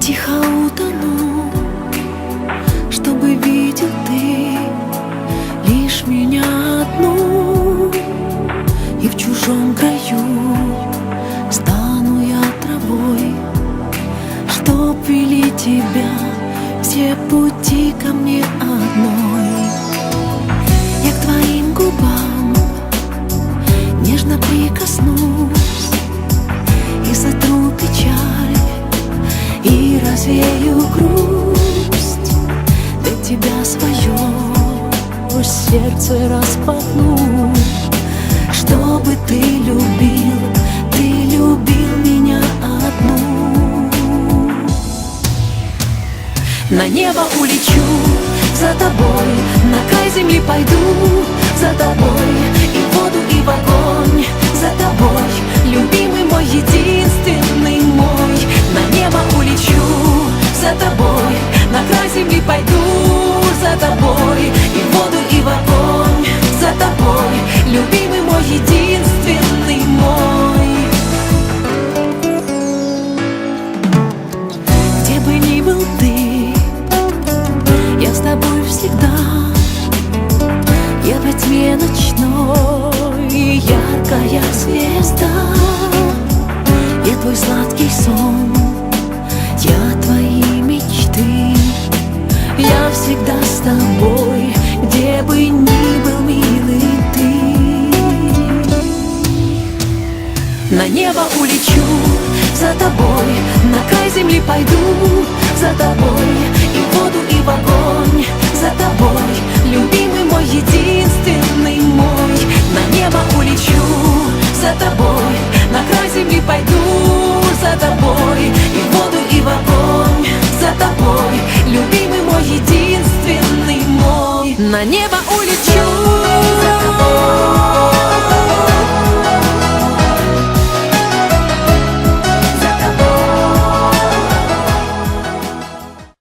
Тихо утону Чтобы видел ты Лишь меня одну. И в чужом краю Стану я травой Чтоб вели тебя Все пути ко мне одной развею грусть Для тебя свое сердце распахну Чтобы ты любил, ты любил меня одну. На небо улечу за тобой На край земли пойду Был ты. Я с тобой всегда. Я во тьме ночной Яркая звезда. Я твой сладкий сон Я твои мечты. Я всегда с тобой Где бы ни был, милый ты. На небо улечу за тобой На край земли пойду за тобой И воду, и в огонь. За тобой Любимый мой, единственный мой. На небо улечу за тобой. На край земли пойду за тобой. И в воду, и в огонь. За тобой Любимый мой, единственный мой. На небо